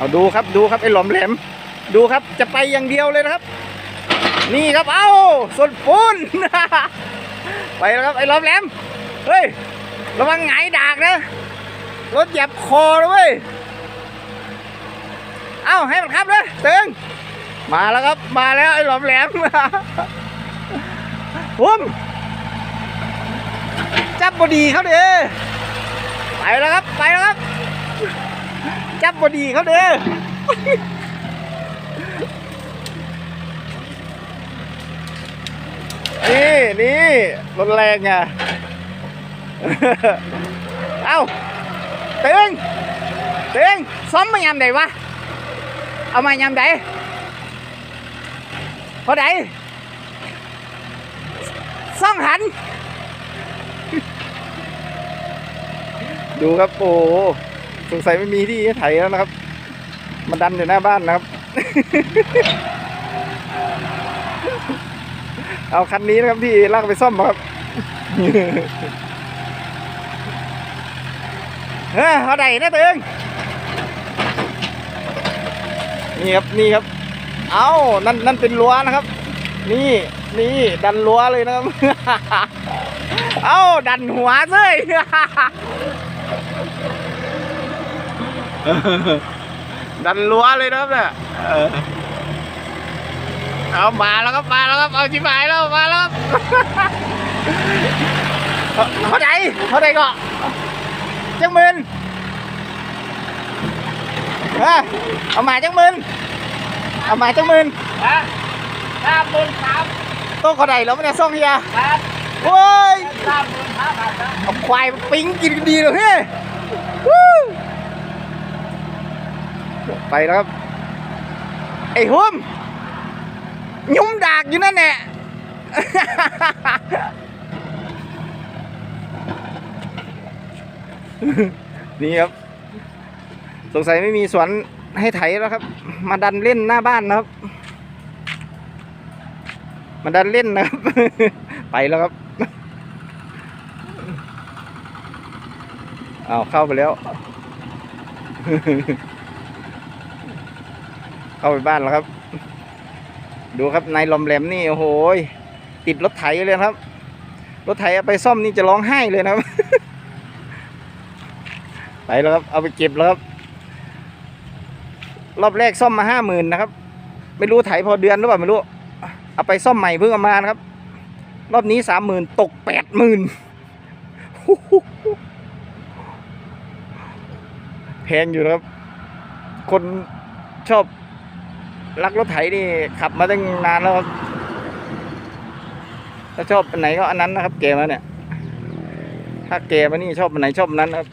เอาดูครับดูครับไอ้หลอมแหลม ดูครับจะไปอย่างเดียวเลยนะครับ นี่ครับเอ้าส่วนปูนไปแล้วครับไอ้หลอมแหลมเฮ้ยระวังหงดากนะรถหยียบคอเลยเอ้าให้มันครับเลยตึงมาแล้วครับมาแล้วไอ้หลอมแหลมพุ่มจับบอดีเขาเด้ไปแล้วครับไปแล้วครับ จับบดีเขาเด้อนี่นี่รถแรงอะเอ้าเตึงเตึงซ้อมมายามใดวะ เอามายามใดพอใดซ่องหัน ดูครับโอ้ สงสัยไม่มีที่ไถแล้วนะครับ มันดันอยู่หน้าบ้านนะครับ เอาคันนี้นะครับที่ลากไปซ่อมครับเฮ้ยเอาไหนนะตึงนี่ครับนี่ครับ เอานั่นนั่นเป็นรั้วนะครับ นี่นี่ดันรั้วเลยนะครับ เอาดันหัวเลย ดันรั้วเลยนะครับเนี่ยเออเอามาแล้วครับมาแล้วครับเอาจิบหายแล้วมาแล้วครับเท่าไหร่เท่าไหร่ก็จังหมื่นเออเอามาจังหมื่นเอามาจังหมื่นฮะสามหมื่นสามโต๊ะเขาไหนแล้วมันจะส่งเฮียบาทโอ้ยสามหมื่นห้าบาทนะเอาควายมาปิ้งกินกันดีเลยเฮ้ยวู้ ไปแล้วครับ ไอ้หุ่มยุ่มดากอยู่นั่นแหละนี่ครับ สงสัยไม่มีสวนให้ไถแล้วครับ มาดันเล่นหน้าบ้านนะครับ มาดันเล่นนะครับ ไปแล้วครับเอาเข้าไปแล้ว เข้าไปบ้านแล้วครับ ดูครับนายลอมแหลมนี่โอ้โหติดรถไถเลยครับ รถไถเอาไปซ่อมนี่จะร้องไห้เลยนะครับไปแล้วครับเอาไปเก็บแล้วครับ รอบแรกซ่อมมาห้าหมื่นนะครับ ไม่รู้ไถพอเดือนหรือเปล่าไม่รู้ เอาไปซ่อมใหม่เพิ่งเอามานะครับ รอบนี้สามหมื่นตกแปดหมื่นแพงอยู่นะครับ คนชอบ รักรถไถนี่ขับมาตั้งนานแล้วครับถ้าชอบอันไหนก็อันนั้นนะครับ เกมาเนี่ย ถ้าเกมานี่ชอบอันไหนชอบอันนั้นครับ